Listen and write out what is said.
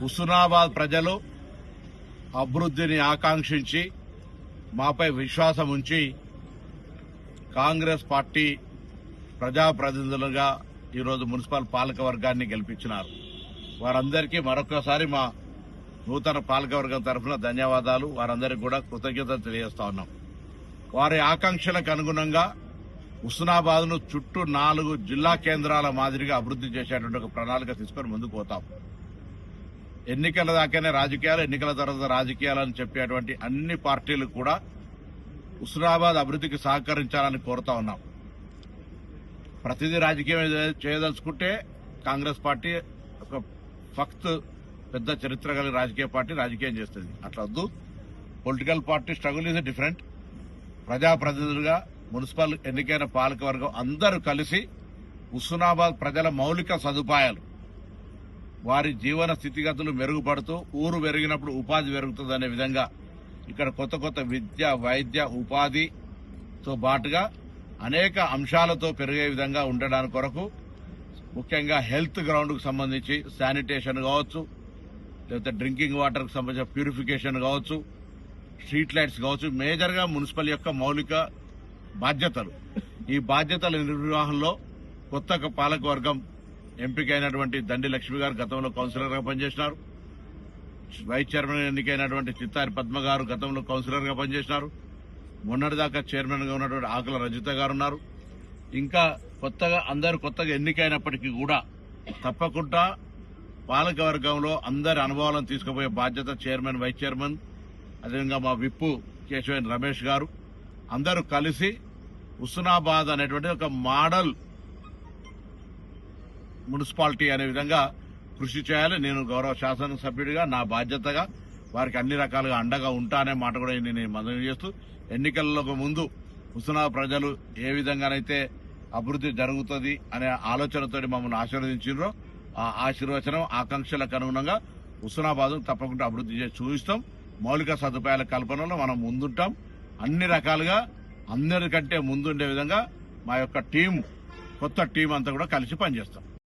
హుస్నాబాద్ ప్రజలు అభివృద్ధిని ఆకాంక్షించి మాపై విశ్వాసం ఉంచి కాంగ్రెస్ పార్టీ ప్రజాప్రతినిధులుగా ఈరోజు మున్సిపల్ పాలకవర్గాన్ని గెలిపించినారు. వారందరికీ మరొకసారి మా నూతన పాలకవర్గం తరఫున ధన్యవాదాలు. వారందరికీ కూడా కృతజ్ఞతలు తెలియజేస్తా ఉన్నాం. వారి ఆకాంక్షలకు అనుగుణంగా హుస్నాబాద్ను చుట్టూ నాలుగు జిల్లా కేంద్రాల మాదిరిగా అభివృద్ది చేసేటువంటి ఒక ప్రణాళిక తీసుకొని ముందుకు పోతాం. ఎన్నికల దాకానే రాజకీయాలు ఎన్నికల తర్వాత రాజకీయాలు అని చెప్పేటువంటి అన్ని పార్టీలు కూడా హుస్నాబాద్ అభివృద్ధికి సహకరించాలని కోరుతా ఉన్నాం. ప్రతిదీ రాజకీయం చేయదలుచుకుంటే కాంగ్రెస్ పార్టీ ఒక ఫక్త్ పెద్ద చరిత్ర కలిగిన రాజకీయ పార్టీ రాజకీయం చేస్తుంది. అట్లా వద్దు. Political party struggle is different. ప్రజాప్రతినిధులుగా మున్సిపల్ ఎన్నికైన పాలకవర్గం అందరూ కలిసి హుస్నాబాద్ ప్రజల మౌలిక సదుపాయాలు వారి జీవన స్థితిగతులు మెరుగుపడుతూ ఊరు పెరిగినప్పుడు ఉపాధి పెరుగుతుందనే విధంగా ఇక్కడ కొత్త కొత్త విద్య వైద్య ఉపాధితో పాటుగా అనేక అంశాలతో పెరిగే విధంగా ఉండడానికి కొరకు ముఖ్యంగా హెల్త్ గ్రౌండ్కు సంబంధించి శానిటేషన్ కావచ్చు లేకపోతే డ్రింకింగ్ వాటర్కు సంబంధించిన ప్యూరిఫికేషన్ కావచ్చు స్ట్రీట్ లైట్స్ కావచ్చు మేజర్గా మున్సిపల్ యొక్క మౌలిక బాధ్యతలు. ఈ బాధ్యతల నిర్వహణలో కొత్త పాలకవర్గం ఎంపికైనటువంటి దండి లక్ష్మి గారు గతంలో కౌన్సిలర్గా పనిచేసినారు. వైస్ చైర్మన్ ఎన్నికైనటువంటి చిత్తారి పద్మ గారు గతంలో కౌన్సిలర్గా పనిచేసినారు. మొన్నటిదాకా చైర్మన్గా ఉన్నటువంటి ఆకుల రజిత గారు ఉన్నారు. ఇంకా కొత్తగా అందరు కొత్తగా ఎన్నికైనప్పటికీ కూడా తప్పకుండా పాలకవర్గంలో అందరి అనుభవాలను తీసుకుపోయే బాధ్యత చైర్మన్ వైస్ చైర్మన్ అదేవిధంగా మా విప్పు కేశవన్ రమేష్ గారు. అందరూ కలిసి హుస్నాబాద్ అనేటువంటి ఒక మోడల్ మున్సిపాలిటీ అనే విధంగా కృషి చేయాలి. నేను గౌరవ శాసనసభ్యుడిగా నా బాధ్యతగా వారికి అన్ని రకాలుగా అండగా ఉంటానే మాట కూడా నేను మనవి చేస్తూ ఎన్నికలకు ముందు హుస్నాబాద్ ప్రజలు ఏ విధంగానైతే అభివృద్ధి జరుగుతుంది అనే ఆలోచనతో మమ్మల్ని ఆశీర్వదించారో ఆ ఆశీర్వచనం ఆకాంక్షలకు అనుగుణంగా హుస్నాబాద్ తప్పకుండా అభివృద్ధి చేసి చూపిస్తాం మౌలిక సదుపాయాల కల్పనలో మనం ముందుంటాం. అన్ని రకాలుగా అందరికంటే ముందుండే విధంగా మా యొక్క టీం కొత్త టీం అంతా కూడా కలిసి పనిచేస్తాం.